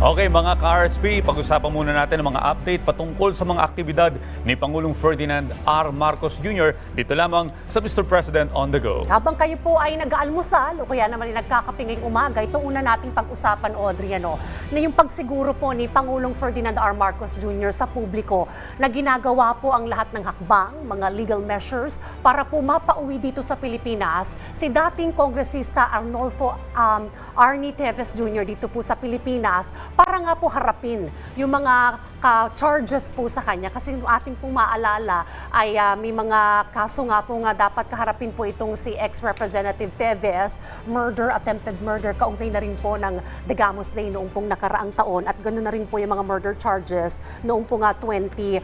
Okay mga ka-RSP, pag-usapan muna natin ang mga update patungkol sa mga aktibidad ni Pangulong Ferdinand R. Marcos Jr. dito lamang sa Mr. President on the go. Habang kayo po ay nag-aalmusal o kaya naman ay nagkakapinging umaga, ito una nating pag-usapan, Audrey, ano, na yung pagsiguro po ni Pangulong Ferdinand R. Marcos Jr. sa publiko na ginagawa po ang lahat ng hakbang, mga legal measures para po mapauwi dito sa Pilipinas si dating kongresista Arnolfo um, Arnie Teves Jr. dito po sa Pilipinas para nga po harapin yung mga ka-charges po sa kanya kasi ating pong maalala ay ah, may mga kaso nga po nga dapat kaharapin po itong si ex-representative Teves, murder, attempted murder, kaugnay na rin po ng Degamos Day noong pong nakaraang taon at ganoon na rin po yung mga murder charges noong po nga 2019.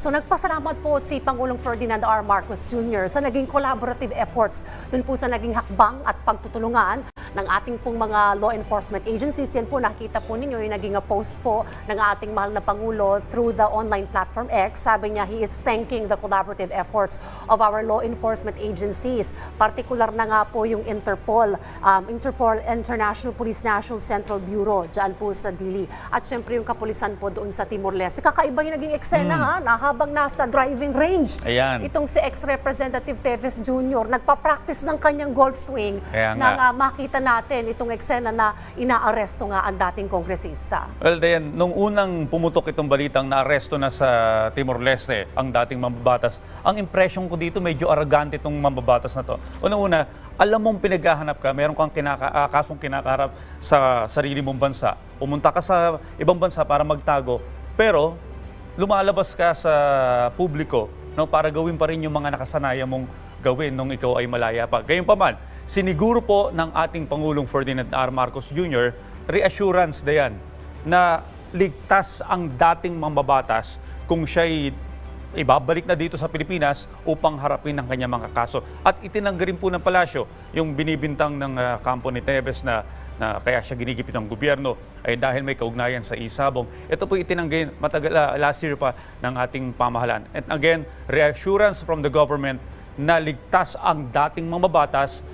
So nagpasalamat po si Pangulong Ferdinand R. Marcos Jr. sa naging collaborative efforts dun po sa naging hakbang at pagtutulungan ng ating pong mga law enforcement agencies. Yan po, nakita po ninyo yung naging uh, post po ng ating mahal na Pangulo through the online platform X. Sabi niya, he is thanking the collaborative efforts of our law enforcement agencies. Partikular na nga po yung Interpol, um, Interpol International Police National Central Bureau, dyan po sa Dili. At syempre yung kapulisan po doon sa Timor-Leste. Kakaiba yung naging eksena ha, na habang nasa driving range. Ayan. Itong si ex-representative Teves Jr. nagpa-practice ng kanyang golf swing Kaya nga. nang ah, makita natin itong eksena na inaaresto nga ang dating kongresista. Well, Dayan, nung unang pumutok itong balitang naaresto na sa Timor-Leste ang dating mambabatas, ang impression ko dito medyo arrogante itong mambabatas na to. Una-una, alam mong pinaghahanap ka, meron kang kinaka, ah, kasong kinakarap sa sarili mong bansa. Pumunta ka sa ibang bansa para magtago, pero lumalabas ka sa publiko no, para gawin pa rin yung mga nakasanayan mong gawin nung ikaw ay malaya pa. Gayunpaman, siniguro po ng ating Pangulong Ferdinand R. Marcos Jr. reassurance dayan na ligtas ang dating mambabatas kung siya'y ibabalik na dito sa Pilipinas upang harapin ang kanyang mga kaso. At itinanggi rin po ng palasyo yung binibintang ng ah, kampo ni Tevez na, na kaya siya ginigipit ng gobyerno ay dahil may kaugnayan sa isabong. Ito po itinanggi matagal, ah, last year pa ng ating pamahalaan. And again, reassurance from the government na ligtas ang dating mambabatas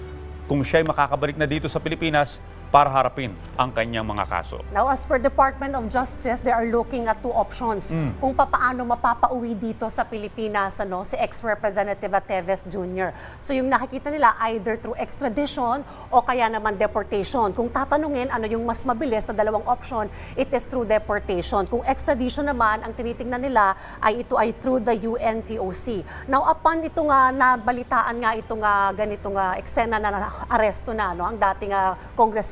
kung siya'y makakabalik na dito sa Pilipinas para harapin ang kanyang mga kaso. Now, as per Department of Justice, they are looking at two options kung papaano mapapauwi dito sa Pilipinas ano, si ex-representative Teves Jr. So yung nakikita nila either through extradition o kaya naman deportation. Kung tatanungin ano yung mas mabilis na dalawang option, it is through deportation. Kung extradition naman, ang tinitingnan nila ay ito ay through the UNTOC. Now, upon ito nga nabalitaan nga ito nga ganito nga eksena na aresto na no, ang dating ah,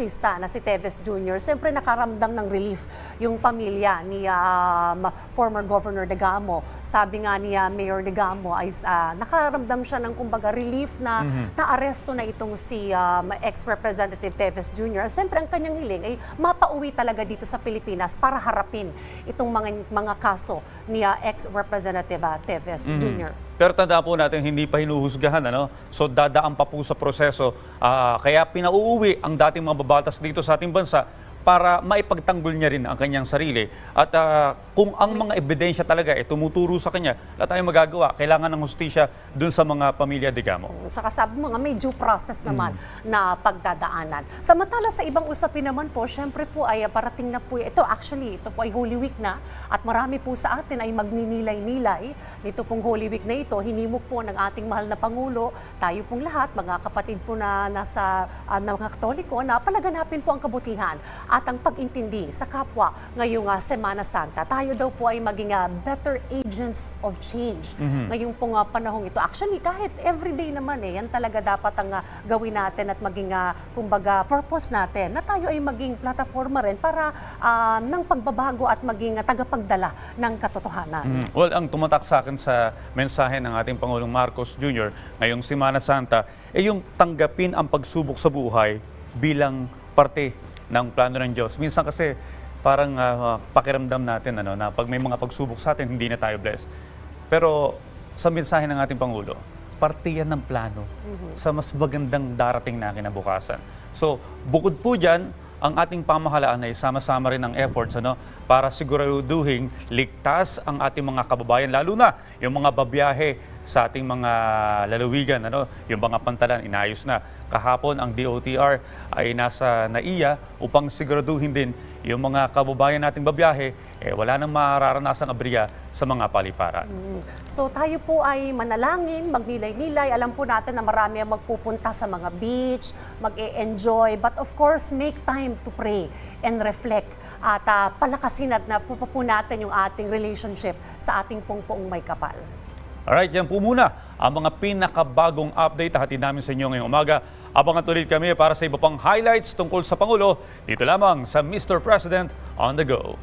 kongresista na si Teves Jr., siyempre nakaramdam ng relief yung pamilya ni um, former Governor Degamo. Sabi nga ni ah, Mayor Degamo ay ah, nakaramdam siya ng kumbaga relief na naaresto na itong si um, ex-representative Teves Jr. Siyempre ang kanyang hiling ay mapauwi talaga dito sa Pilipinas para harapin itong mga, mga kaso ni ah, ex-representative ah, Teves Jr. Pero tandaan po natin, hindi pa hinuhusgahan. Ano? So dadaan pa po sa proseso. Ah, kaya pinauuwi ang dating mga babatas dito sa ating bansa para maipagtanggol niya rin ang kanyang sarili. At ah, kung ang mga ebidensya talaga ay tumuturo sa kanya, wala tayong magagawa. Kailangan ng hustisya dun sa mga pamilya de Gamo. Saka sabi mo nga, may due process naman na pagdadaanan. Samantala sa ibang usapin naman po, syempre po ay ah, parating na po, ito actually, ito po ay Holy Week na at marami po sa atin ay magninilay-nilay nito pong Holy Week na ito. Hinimok po ng ating mahal na Pangulo, tayo pong lahat, mga kapatid po na nasa ah, na mga Katoliko, na palaganapin po ang kabutihan at ang pag-intindi sa kapwa ngayong ah, Semana Santa. Tayo daw po ay maging ah, better agents of change ngayong pong ah, panahong ito. Actually, kahit everyday naman eh, yan talaga dapat ang ah, gawin natin at maging, ah, kumbaga, purpose natin na tayo ay maging plataforma rin para ah, ng pagbabago at maging ah, tagapagdala ng katotohanan. Mm. Well, ang tumatak sa akin sa mensahe ng ating Pangulong Marcos Jr. ngayong Semana Santa ay yung tanggapin ang pagsubok sa buhay bilang parte ng plano ng Diyos. Minsan kasi parang ah, pakiramdam natin ano, na pag may mga pagsubok sa atin, hindi na tayo blessed. Pero sa mensahe ng ating Pangulo, parte yan ng plano sa mas magandang darating na kinabukasan. So, bukod po dyan, ang ating pamahalaan ay sama-sama rin ng efforts ano, para siguraduhin ligtas ang ating mga kababayan, lalo na yung mga babiyahe sa ating mga lalawigan. Ano? Yung mga pantalan, inayos na. Kahapon, ang DOTR ay nasa NAIA upang siguraduhin din yung mga kababayan nating babiyahe, eh, wala nang mararanasang abriya sa mga paliparan. So tayo po ay manalangin, magnilay-nilay. Alam po natin na marami ang magpupunta sa mga beach, mag-e-enjoy. But of course, make time to pray and reflect. At ah, palakasin at na po natin yung ating relationship sa ating pong may kapal. Alright, yan po muna ang mga pinakabagong update na hatid namin sa inyo ngayong umaga. Abangan tuloy kami para sa iba pang highlights tungkol sa Pangulo dito lamang sa Mr. President on the Go.